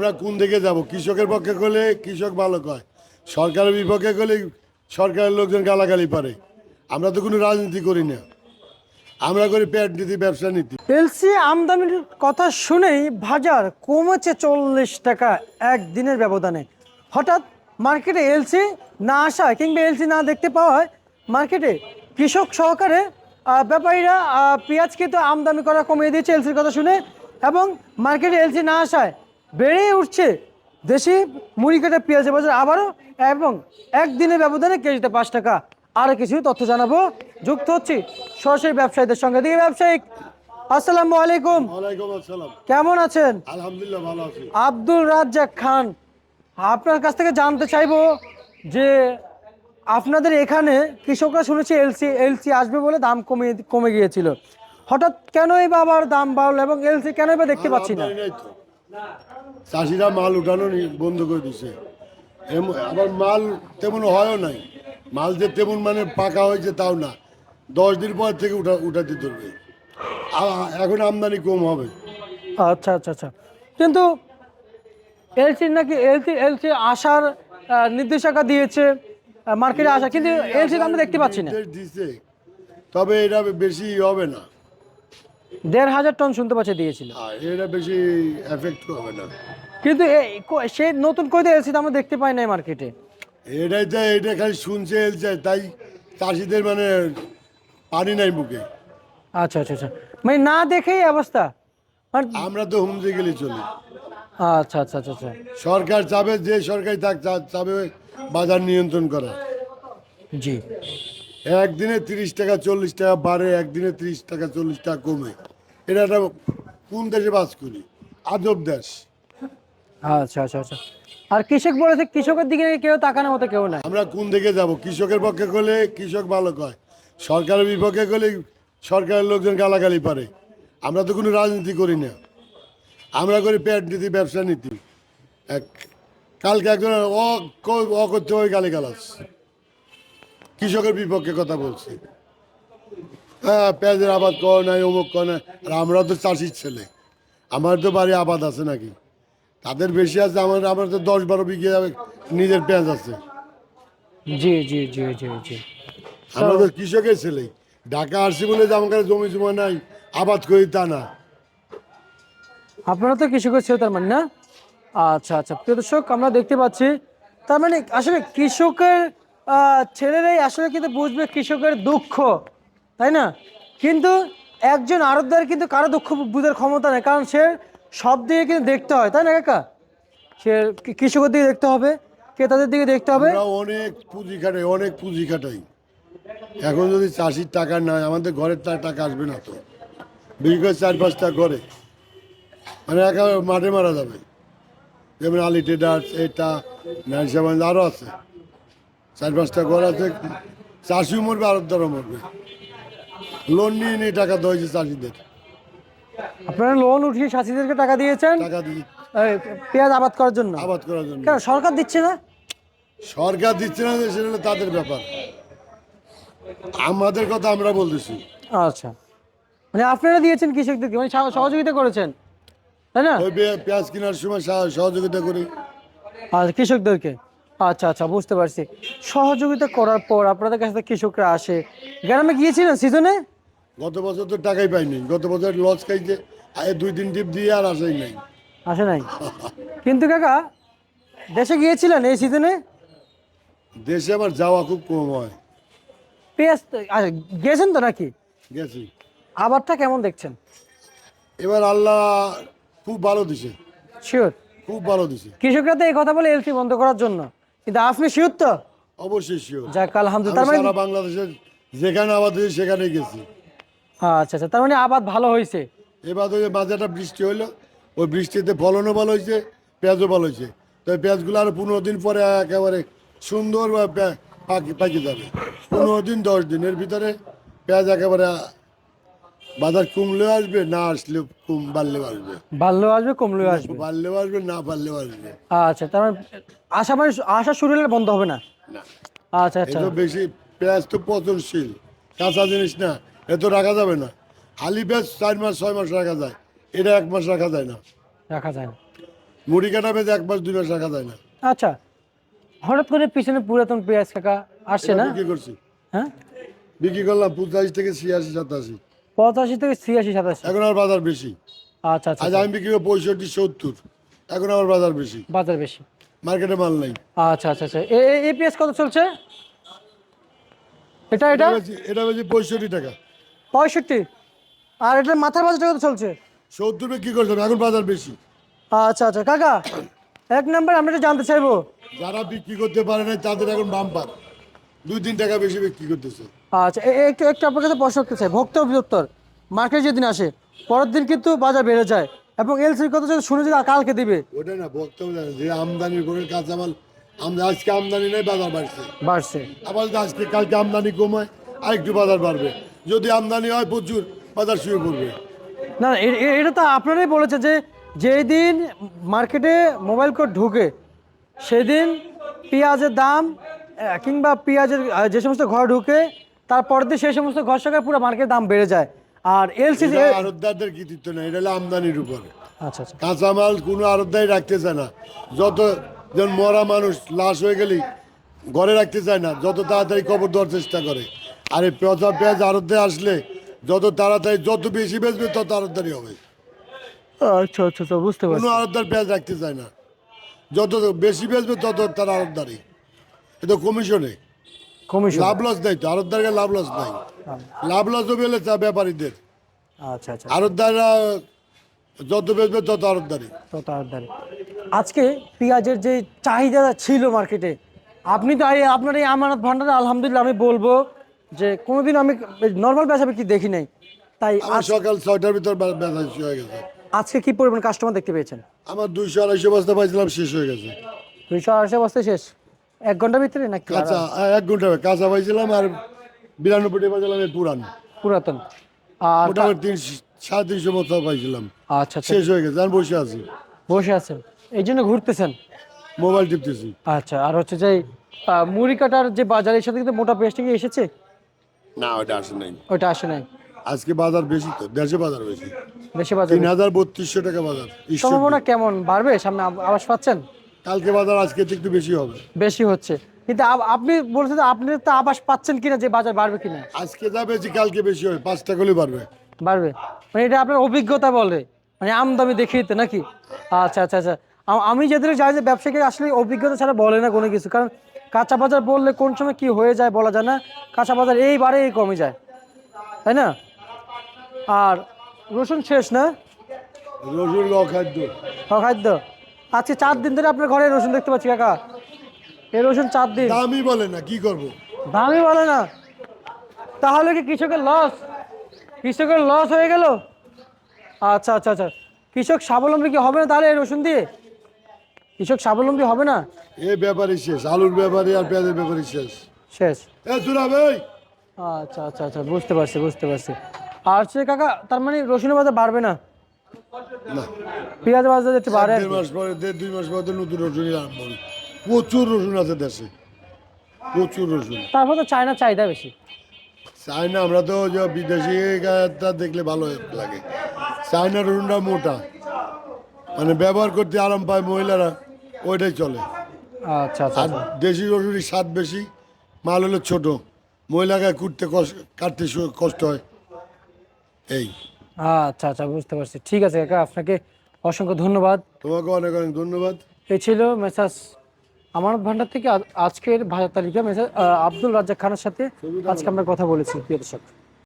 আমরা কোন দিকে যাব? কৃষকের পক্ষে করলে কৃষক ভালো কয়। সরকারের বিপক্ষে করলে সরকারের লোকজন গালাগালি পারে। আমরা তো কোনো রাজনীতি করি না। আমরা করি পেট নীতি, ব্যবসা নীতি। এলসি আমদানির কথা শুনেই বাজার কমেছে চল্লিশ টাকা একদিনের ব্যবধানে। হঠাৎ মার্কেটে এলসি না আসায় কিংবা এলসি না দেখতে পাওয়ায় মার্কেটে কৃষক সহকারে ব্যাপারীরা পেঁয়াজ কিন্তু আমদানি করা কমিয়ে দিয়েছে এলসির কথা শুনে, এবং মার্কেটে এলসি না আসায় বেড়ে উঠছে। দেশি মুড়ি কাটা পেঁয়াজের বাজার আবারও এবং একদিনের ব্যবধানে কেজিতে পাঁচ টাকা। আরও কিছু তথ্য জানাব। যুক্ত হচ্ছি সরাসরি ব্যবসায়ীদের সঙ্গে। দিকে ব্যবসায়িক আসসালামু আলাইকুম। কেমন আছেন? আলহামদুলিল্লাহ ভালো আছি। আব্দুল রাজ্জাক খান আপনার কাছ থেকে জানতে চাইব যে আপনাদের এখানে কৃষকরা শুনেছি এলসি এলসি আসবে বলে দাম কমে কমে গিয়েছিল। হঠাৎ কেনই বা আবার দাম বাড়লো এবং এলসি কেনই বা দেখতে পাচ্ছি না। চাষিরা মাল উঠানো বন্ধ করে দিছে। আবার মাল তেমন হয়ও নাই। মাল যে তেমন মানে পাকা হয়েছে তাও না। দশ দিন পর থেকে উঠা উঠাতে ধরবে। এখন আমদানি কম হবে। আচ্ছা আচ্ছা আচ্ছা। কিন্তু এলসি নাকি এলসি এলসি আসার নির্দেশিকা দিয়েছে মার্কেটে আসা কিন্তু এলসি তো আমরা দেখতে পাচ্ছি না। দিছে। তবে এটা বেশি হবে না। দেড় হাজার টন শুনতে পাচ্ছি দিয়েছিল। এটা বেশি এফেক্ট হবে না। কিন্তু সে নতুন করে এলসি তো আমরা দেখতে পাই নাই মার্কেটে এটাই তো এটা খালি শুনছে এলছে তাই চাষিদের মানে পানি নাই মুখে। আচ্ছা আচ্ছা আচ্ছা। মানে না দেখেই অবস্থা? মানে আমরা তো হুমজে গেলে চলি। আচ্ছা আচ্ছা আচ্ছা আচ্ছা। সরকার চাবে যে সরকারি থাক চাবে বাজার নিয়ন্ত্রণ করা। জি। একদিনে তিরিশ টাকা চল্লিশ টাকা বাড়ে একদিনে তিরিশ টাকা চল্লিশ টাকা কমে। এটা একটা কোন দেশে বাস করি? আজব দেশ। আচ্ছা আচ্ছা আচ্ছা। আর কৃষক বলেছে কৃষকের দিকে কেউ তাকানোর মতো কেউ নাই। আমরা কোন দিকে যাব? কৃষকের পক্ষে করলে কৃষক ভালো কয়। সরকারের বিপক্ষে করলে সরকারের লোকজন গালাগালি পারে। আমরা তো কোনো রাজনীতি করি না। আমরা করি পেট নীতি ব্যবসা নীতি। এক কালকে একজন অ ক- অ করতে গালি গালাস কৃষকের বিপক্ষে কথা বলছি। হ্যাঁ পেঁয়াজের আবাদ কর নাই অমুক কর নাই। আর আমরা তো চাষির ছেলে। আমার তো বাড়ি আবাদ আছে নাকি? তাদের বেশি আছে আমার আমার তো দশ বারো বিঘে যাবে নিজের পেঁয়াজ আছে। জি জি জি জি জি। আমরা তো কৃষকের ছেলে। ঢাকা আসছি বলে যে আমার জমি জমা নাই আবাদ করি তা না। আপনারা তো কৃষকের ছিল তার মানে না? আচ্ছা আচ্ছা। প্রিয় দর্শক আমরা দেখতে পাচ্ছি তার মানে আসলে কৃষকের ছেলেরাই আসলে কিন্তু বুঝবে কৃষকের দুঃখ, তাই না? কিন্তু একজন আরবদার কিন্তু কারও দুঃখ বুঝার ক্ষমতা নেই, কারণ সে সব দিকে কিন্তু দেখতে হয়, তাই না কাকা? সে কৃষকের দিকে দেখতে হবে, ক্রেতাদের দিকে দেখতে হবে। অনেক পুঁজি খাটাই, অনেক পুঁজি খাটাই। এখন যদি চাষির টাকা নাই আমাদের ঘরের টাকা আসবে না তো। বিক্রি করে চার পাঁচটা ঘরে। মানে একা মাঠে মারা যাবে। যেমন আলি টেডার্স এটা নাইসাবাঞ্জ আরও আছে। চার পাঁচটা ঘর আছে চাষিও মরবে আরবদারও মরবে। লোন নিয়ে নিয়ে টাকা দেওয়া হয়েছে চাষিদের। আপনারা লোন উঠিয়ে চাষিদেরকে টাকা দিয়েছেন? টাকা দিয়ে পেঁয়াজ আবাদ করার জন্য? আবাদ করার জন্য। কেন সরকার দিচ্ছে না? সরকার দিচ্ছে না সেটা হলো তাদের ব্যাপার। আমাদের কথা আমরা বলতেছি। আচ্ছা। মানে আপনারা দিয়েছেন কৃষকদেরকে মানে সহ- সহযোগিতা করেছেন তাই না? ওই পেঁয়াজ কেনার সময় সহযোগিতা করি। আচ্ছা কৃষকদেরকে? আচ্ছা আচ্ছা বুঝতে পারছি। সহযোগিতা করার পর আপনাদের কাছে তো কৃষকরা আসে। গ্রামে গিয়েছিলেন সিজনে? গত বছর তো টাকাই পাইনি। গত বছর লস খাইছে আগে দুই দিন টিপ দিয়ে আর আসাই নাই। আসে নাই? কিন্তু কাকা দেশে গিয়েছিলেন এই সিজনে? দেশে আবার যাওয়া খুব কম হয়। পেঁয়াজ তো- আচ্ছা, গেছেন তো নাকি? গেছি। আবারটা কেমন দেখছেন? এবার আল্লাহ খুব ভালো দিছে। শিওর খুব ভালো দিছে। কৃষকরা তো এই কথা বলে এলসি বন্ধ করার জন্য। কিন্তু আপনি শিওর তো? অবশ্যই শিওর যাক আলহামদুলিল্লাহ। তার মানে সারা বাংলাদেশের যেখানে আবাদ হয়েছে সেখানে গেছি। আচ্ছা আচ্ছা। তার মানে আবাদ ভালো হয়েছে? এবার ওই একটা বৃষ্টি হলো ওই বৃষ্টিতে ফলনও ভালো হয়েছে পেঁয়াজও ভালো হয়েছে। তো এই পেঁয়াজগুলো আরও পনেরো দিন পরে একেবারে সুন্দর পাকি পাকি যাবে। পনেরো দিন দশ দিনের ভিতরে পেঁয়াজ একেবারে বাজার কমলেও আসবে না আসলে কম বাড়লেও আসবে। বাড়লেও আসবে কমলেও আসবে। বাড়লেও আসবে না বাড়লেও আসবে। আচ্ছা তার মানে আশা মানে আশা শুরু হলে বন্ধ হবে না? আচ্ছা আচ্ছা। বেশি পেঁয়াজ তো পচনশীল কাঁচা জিনিস না এত রাখা যাবে না। হালি পেঁয়াজ চার মাস ছয় মাস রাখা যায় এটা এক মাস রাখা যায় না। রাখা যায় না। মুড়ি কাটা বেঁচে এক মাস দুই মাস রাখা যায় না। আচ্ছা হঠাৎ করে পিছনে পুরাতন পেঁয়াজ কাকা আসছে না? বিক্রি করছি। হ্যাঁ? বিক্রি করলাম পঁচাশি থেকে ছিয়াশি সাতাশি। পঁচাশি থেকে ছিয়াশি সাতাশি। এখন আর বাজার বেশি। আচ্ছা আচ্ছা আজ আমি বিক্রি করি পঁয়ষট্টি সত্তর। এখন আবার বাজার বেশি। বাজার বেশি। মার্কেটে মাল নাই। আচ্ছা আচ্ছা আচ্ছা। এই পেঁয়াজ কত চলছে? এটা এটা? এটা বেশি- এটা বেশি পঁয়ষট্টি টাকা। পঁয়ষট্টি? আর এটার মাথার বাজারটা কত চলছে? সত্তর বিক্রি করছেন এখন বাজার বেশি। আচ্ছা আচ্ছা। কাকা এক নাম্বার আমরা একটু জানতে চাইব। যারা বিক্রি করতে পারে না তাদের এখন বাম্পার। দুই তিন টাকা বেশি বিক্রি করতেছে। আচ্ছা একটু একটু আপনার কাছে প্রশ্ন করতে চাই। ভক্ত অভিযোক্তর মার্কেট যেদিন আসে পরের দিন কিন্তু বাজার বেড়ে যায় এবং এল এলসির কথা যদি শুনে যে কালকে দিবে। ওটা না জানে যে আমদানির করে কাঁচামাল আমরা আজকে আমদানি নেই বাজার বাড়ছে। বাড়ছে। আবার আজকে কালকে আমদানি কমায় আর একটু বাজার বাড়বে। যদি আমদানি হয় প্রচুর বাজার শুয়ে পড়বে না এটা তো আপনারাই বলেছে যে যেই দিন মার্কেটে মোবাইল কোড ঢুকে সেদিন পেঁয়াজের দাম কিংবা পেঁয়াজের যে সমস্ত ঘর ঢুকে তারপর দিয়ে সেই সমস্ত ঘর সঙ্গে পুরো মার্কেটের দাম বেড়ে যায়। আর এলসি এটা আড়তদারদের কৃতিত্ব না এটা হলো আমদানির উপরে। আচ্ছা আচ্ছা। কাঁচামাল কোনো আড়তদারি রাখতে চায় না। যত যেমন মরা মানুষ লাশ হয়ে গেলেই ঘরে রাখতে চায় না যত তাড়াতাড়ি কবর দেওয়ার চেষ্টা করে। আর এই পচা পেঁয়াজ আড়তে আসলে যত তাড়াতাড়ি যত বেশি বেচবে তত আড়তদারি হবে। আচ্ছা আচ্ছা আচ্ছা বুঝতে পারছি। কোনো আড়তদার পেঁয়াজ রাখতে চায় না। যত বেশি বেচবে তত তার আড়তদারি এটা কমিশনে। কমিশন লাভ লস দেয় তো আড়তদারকে লাভ লস নাই। লাভ লস হবে হলে চা ব্যাপারীদের। আচ্ছা আচ্ছা। আড়তদাররা যত বেচবে তত আড়তদারি তো তাড়াতাড়ি আজকে পেঁয়াজের যে চাহিদা ছিল মার্কেটে আপনি তো আপনার এই আমানত ভান্ডারে আলহামদুলিল্লাহ আমি বলব যে কোনোদিন আমি নর্মাল বেচা বিক্রি দেখি নাই। তাই সকাল ছয়টার ভিতর বেচা শেষ হয়ে গেছে। আজকে কি পরিমাণ কাস্টমার দেখতে পেয়েছেন? আমার দুইশো আড়াইশো বস্তা পাইছিলাম শেষ হয়ে গেছে। দুইশো আড়াইশো বস্তা শেষ? এক ঘণ্টার ভিতরে নাকি কাঁচা এক ঘণ্টা কাঁচা পাইছিলাম আর বিরানব্বই টাকা পাইছিলাম পুরান। পুরাতন। আর মোটামুটি তিন সাড়ে তিনশো বস্তা পাইছিলাম। আচ্ছা আচ্ছা। শেষ হয়ে গেছে আমি বসে আছি। বসে আছেন। এই জন্য ঘুরতেছেন? মোবাইল টিপতেছি। আচ্ছা আর হচ্ছে যে মুড়ি কাটার যে বাজার এর সাথে কিন্তু মোটা পেস্টিং এসেছে? না ওটা আসে নাই। ওইটা আসে নাই। আজকে বাজার বেশি তো দেশে বাজার বেশি। দেশে বাজার তিন হাজার বত্রিশশো টাকা বাজার সম্ভাবনা কেমন? বাড়বে? সামনে আব- আবাস পাচ্ছেন? কালকে বাজার আজকে একটু বেশি হবে। বেশি হচ্ছে। কিন্তু আপনি বলছেন আপনি তো আবাস পাচ্ছেন কিনা যে বাজার বাড়বে কিনা? আজকে যা বেশি কালকে বেশি হবে পাঁচ টাকা হলে বাড়বে। বাড়বে। মানে এটা আপনার অভিজ্ঞতা বলে। মানে আমদামি দেখিয়ে নাকি? আচ্ছা আচ্ছা আচ্ছা। আম- যেদিন যাই যে ব্যবসায়ীকে আসলে অভিজ্ঞতা ছাড়া বলে না কোনো কিছু। কারণ কাঁচা বাজার বললে কোন সময় কি হয়ে যায় বলা যায় না। কাঁচা বাজার এই বারে এই কমে যায়। তাই না? আর রসুন শেষ না? রসুন ল খাদ্য। খাদ্য? আজকে চার দিন ধরে আপনার ঘরে রসুন দেখতে পাচ্ছি কাকা। এই রসুন চার দিন। দামই বলে না কি করব? দামই বলে না। তাহলে কি কৃষকের লস কৃষকের লস হয়ে গেল? আচ্ছা আচ্ছা আচ্ছা। কৃষক স্বাবলম্বী কি হবে না তাহলে এই রসুন দিয়ে? কৃষক স্বাবলম্বী হবে না? এ ব্যাপারই শেষ আলুর ব্যাপারে আর পেঁয়াজের ব্যাপারই শেষ। শেষ। এ সুরা ভাই! আচ্ছা আচ্ছা আচ্ছা বুঝতে পারছি বুঝতে পারছি। আর সে কাকা তার মানে রসুনের বাজার বাড়বে না? পেঁয়াজ বাজার একটু বাড়ে দেড় মাস পরে দেড় দুই মাস পরে নতুন রসুনই আরম্ভ হবে প্রচুর রসুন আছে দেশে। প্রচুর রসুন। তারপর তো চায়না চাহিদা বেশি। চাই না আমরা তো যে বিদেশি দেখলে ভালো লাগে। চায়না রসুনটা মোটা। মানে ব্যবহার করতে আরাম পায় মহিলারা ওইটাই চলে। আচ্ছা আচ্ছা আর দেশি রসুনের স্বাদ বেশি মাল হলো ছোট। মহিলাকে কুটতে কষ্ট কাটতে কষ্ট হয়। এই। আচ্ছা আচ্ছা বুঝতে পারছি। ঠিক আছে কাকা আপনাকে অসংখ্য ধন্যবাদ। তোমাকে অনেক অনেক ধন্যবাদ। এ ছিল মেসাজ আমানত ভান্ডার থেকে আজ- আজকের ভাষা তালিকা। মেসাজ আব্দুল রাজ্জাক খানের সাথে আজকে আমরা কথা বলেছি প্রিয় দর্শক।